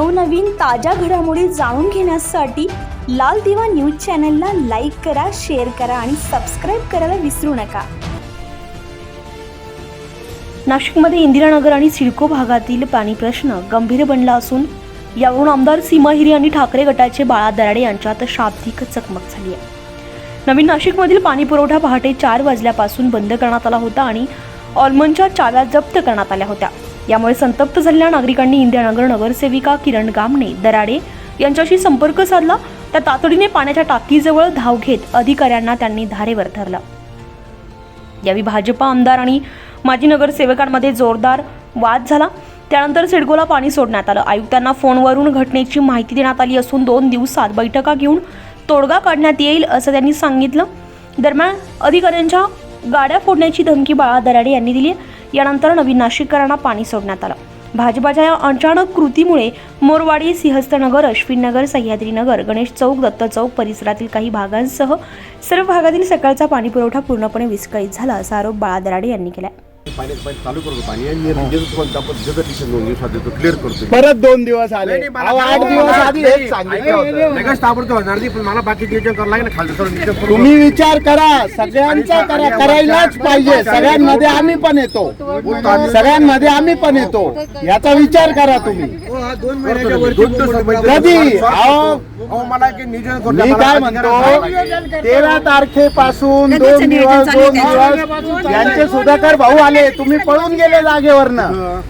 नवनवीन ताज्या घडामोडी जाणून घेण्यासाठी लाल दिवा न्यूज चॅनलला लाईक करा शेअर करा आणि सबस्क्राईब करायला विसरू नका. नाशिकमध्ये इंदिरानगर आणि सिडको भागातील पाणी प्रश्न गंभीर बनला असून यावरून आमदार सीमा हिरे आणि ठाकरे गटाचे बाळा दराडे यांच्यात शाब्दिक चकमक झाली आहे. नवीन नाशिकमधील पाणी पुरवठा पहाटे चार वाजल्यापासून बंद करण्यात आला होता आणि ऑलमनच्या चाव्या जप्त करण्यात आल्या होत्या. यामुळे संतप्त झालेल्या नागरिकांनी इंदिरानगर नगरसेविका किरण गामणे दराडे यांच्याशी संपर्क साधला. त्या तातडीने पाण्याच्या टाकीजवळ धाव घेत अधिकाऱ्यांना त्यांनी धारेवर धरलं. यावेळी भाजपा आमदार आणि माजी नगरसेवकांमध्ये जोरदार वाद झाला. त्यानंतर सिडकोला पाणी सोडण्यात आलं. आयुक्तांना फोनवरून घटनेची माहिती देण्यात आली असून दोन दिवसात बैठका घेऊन तोडगा काढण्यात येईल असं त्यांनी सांगितलं. दरम्यान अधिकाऱ्यांच्या गाड्या फोडण्याची धमकी बाळा दराडे यांनी दिली यानंतर नवीन नाशिककरांना पाणी सोडण्यात आलं. भाजपाच्या या अचानक कृतीमुळे मोरवाडी सिंहस्थनगर अश्विननगर सह्याद्रीनगर गणेश चौक दत्त चौक परिसरातील काही भागांसह सर्व भागातील सकाळचा पाणीपुरवठा पूर्णपणे विस्कळीत झाला असा आरोप बाळा दराडे यांनी केला पाणी पाणी चालू करतो. पाणी आणि मी रंगीत पण आपण जगदीशन दोन दिवसात देतो क्लिअर करतो. परत दोन दिवस आले. अहो, आठ दिवस आधी हेच सांगितलं होतं. लगेच ताबडतोब होणार नाही पण मला बाकी नियोजन करावं लागेल खाली तर नियोजन करू तुम्ही विचार करा सगळ्यांचा करा करायलाच पाहिजे. सगळ्यांमध्ये आम्ही पण येतो. सगळ्यांमध्ये आम्ही पण येतो. याचा विचार करा तुम्ही. दोन दिवस कधी अहो अहो मला एक नियोजन करू मी. मला काय म्हणतो? तेरा तारखेपासून दोन दिवस दोन दिवस यांचे सुधाकर भाऊ आले. तुम्ही पळून गेले जागेवरनं.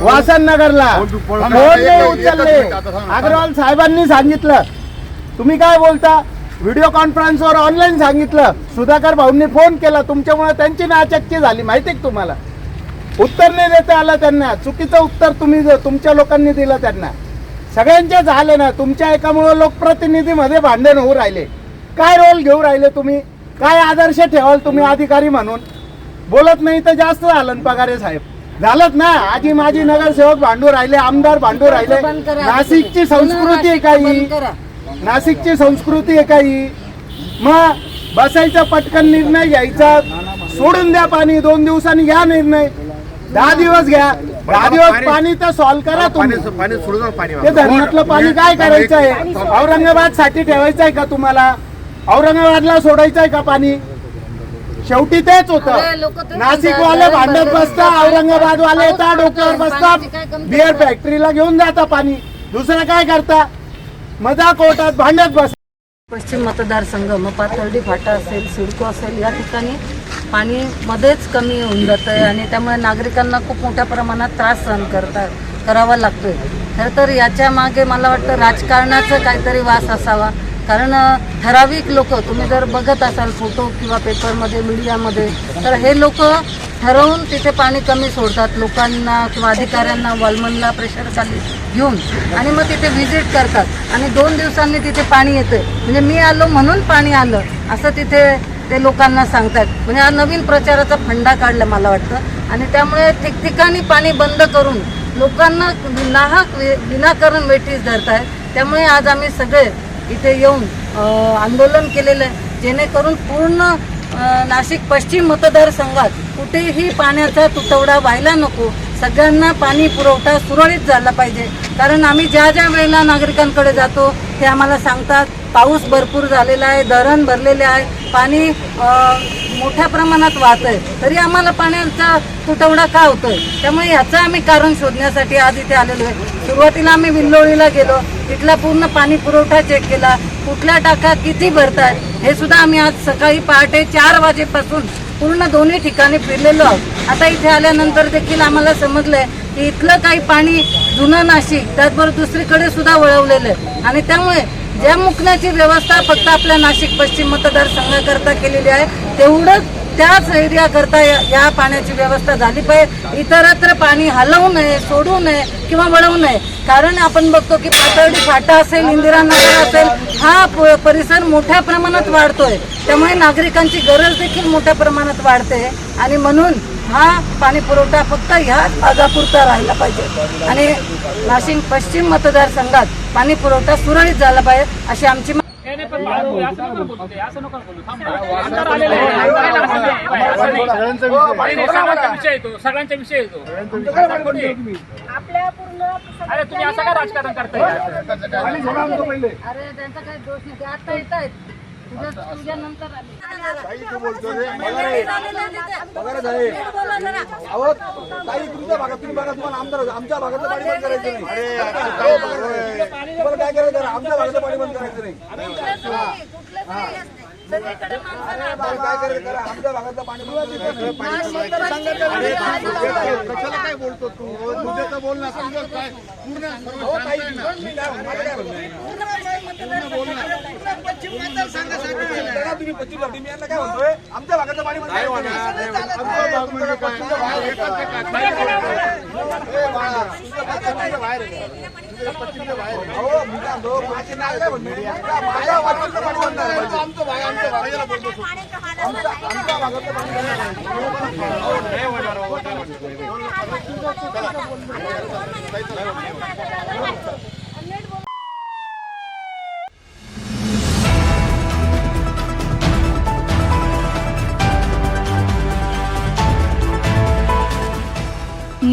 वासन नगरला फोन नाही उचलले. अग्रवाल साहेबांनी सांगितलं. तुम्ही काय बोलता? व्हिडिओ कॉन्फरन्सवर ऑनलाईन सांगितलं. सुधाकर भाऊंनी फोन केला. तुमच्यामुळे त्यांची नाचक्की झाली. माहिती का तुम्हाला? उत्तर नाही देता आलं त्यांना. चुकीचं उत्तर तुम्ही तुमच्या लोकांनी दिलं त्यांना. सगळ्यांचे झाले ना तुमच्या एकामुळे लोकप्रतिनिधीमध्ये भांडण होऊ राहिले. काय रोल घेऊ राहिले तुम्ही? काय आदर्श ठेवाल तुम्ही अधिकारी म्हणून? बोलत नाही तर जास्त झालं पगारे साहेब. झालंच ना आजी माझी नगरसेवक भांडू राहिले आमदार भांडू राहिले. नाशिकची संस्कृती आहे काही नाशिकची संस्कृती आहे काही मग बसायचा पटकन निर्णय घ्यायचा. सोडून द्या पाणी दोन दिवसांनी घ्या निर्णय. दहा दिवस घ्या. दहा दिवस पाणी तर सॉल्व्ह करा तुम्ही. पाणी ते धरणातलं पाणी काय करायचं आहे औरंगाबादसाठी ठेवायचं आहे का तुम्हाला? औरंगाबादला सोडायचं आहे का पाणी? शेवटी तेच होतं. नाशिक वाले भांडत बसता औरंगाबाद वाले येतात डोक्यावर बसतात. बिअर? फॅक्टरीला घेऊन जाता पाणी. दुसरं काय करता? मजाक होतात भांडत बस पश्चिम मतदारसंघ मग पातर्डी फाटा असेल सिडको असेल या ठिकाणी पाणी मध्येच कमी होऊन जातं आहे आणि त्यामुळे नागरिकांना खूप मोठ्या प्रमाणात त्रास सहन करता करावा लागतोय. खरं तर याच्या मागे मला वाटतं राजकारणाचं काहीतरी वास असावा. कारण ठराविक लोक तुम्ही जर बघत असाल फोटो किंवा पेपरमध्ये मीडियामध्ये तर हे लोक ठरवून तिथे पाणी कमी सोडतात. लोकांना किंवा अधिकाऱ्यांना वॉलमनला प्रेशर खाली घेऊन. आणि मग तिथे व्हिजिट करतात. आणि दोन दिवसांनी तिथे पाणी येतं म्हणजे मी आलो म्हणून पाणी आलं. असं तिथे ते लोकांना सांगतात. म्हणजे हा नवीन प्रचाराचा फंडा काढला मला वाटतं. आणि त्यामुळे ठिकठिकाणी पाणी बंद करून लोकांना नाहक विनाकारण वेठीस धरत आहेत त्यामुळे आज आम्ही सगळे इथे येऊन आंदोलन केलेलं आहे. जेणेकरून पूर्ण नाशिक पश्चिम मतदारसंघात कुठेही पाण्याचा तुटवडा व्हायला नको. सगळ्यांना पाणी पुरवठा सुरळीत झाला पाहिजे. कारण आम्ही ज्या ज्या वेळेला नागरिकांकडे जातो ते आम्हाला सांगतात पाऊस भरपूर झालेला आहे धरण भरलेले आहे पाणी मोठ्या प्रमाणात वाहत आहे तरी आम्हाला पाण्याचा तुटवडा का होतोय? त्यामुळे ह्याचं आम्ही कारण शोधण्यासाठी आज इथे आलेलो आहे. सुरुवातीला आम्ही विल्लोळीला गेलो. तिथला पूर्ण पाणी पुरवठा चेक केला. कुठल्या टाका किती भरतात हे सुद्धा आम्ही आज सकाळी पहाटे चार वाजेपासून पूर्ण दोन्ही ठिकाणी फिरलेलो आहोत. आता इथे आल्यानंतर देखील आम्हाला समजलंय की इथलं काही पाणी जुनं नाशिक त्याचबरोबर दुसरीकडे सुद्धा वळवलेलं आहे. आणि त्यामुळे ज्या मुकण्याची व्यवस्था फक्त आपल्या नाशिक पश्चिम मतदारसंघाकरता केलेली आहे तेवढंच त्याच एरियाकरता या या पाण्याची व्यवस्था झाली पाहिजे. इतरत्र पाणी हलवू नये सोडू नये किंवा वळवू नये. कारण आपण बघतो की पातळी फाटा असेल इंदिरा नगर असेल हा प- परिसर मोठ्या प्रमाणात वाढतोय. त्यामुळे नागरिकांची गरज देखील मोठ्या प्रमाणात वाढते. आणि म्हणून हा पाणी पुरवठा फक्त ह्याच भागापुरता राहिला पाहिजे. आणि नाशिक पश्चिम मतदारसंघात पाणी पुरवठा सुरळीत झाला पाहिजे अशी आमची नाही. सगळ्यांचा विषय येतो सगळ्यांचा विषय येतो असं कोणी? अरे तुम्ही असं काय राजकारण करताय? अरे त्यांचा काही दोष नाही. ते आता येत आहेत तुझ्या तुझ्या ताई तुमच्या भागात तुम्ही बघा तुम्हाला आमदार आमच्या भागातलं पाणी बंद करायचं नाही. तुम्हाला काय करायचं आहे? आमच्या भागातलं पाणी बंद करायचं नाही. काय करायचं? करा. आमच्या भागातलं पाणी बंद करायचं नाही. कशाला काय बोलतो तू? तुझे तर बोल ना. तुझं काय पूर्ण सर्व अहो, ताई, शांत आहे ना. मी काय म्हणतो, मला काय म्हणतो? करा तुम्ही पश्चिम भागात. मी यांना काय म्हणतोय आमच्या भागातलं पाणी बंद करायचं नाही. आमचा भाग म्हणजे काय? तुझं बाहेर येतात ए बाळा, तुझं पश्चिमच्या बाहेर आहे तुझं पश्चिमच्या बाहेर आहे. अहो, मी काय म्हणतो, माझे नाव काय म्हणतो? त्या माझ्या भागातलं पाणी बंद करायचं. आमचं भाग आमचं भाग बोलतो तू. आमच्या आमच्या भागातलं पाणी बंद करायचं.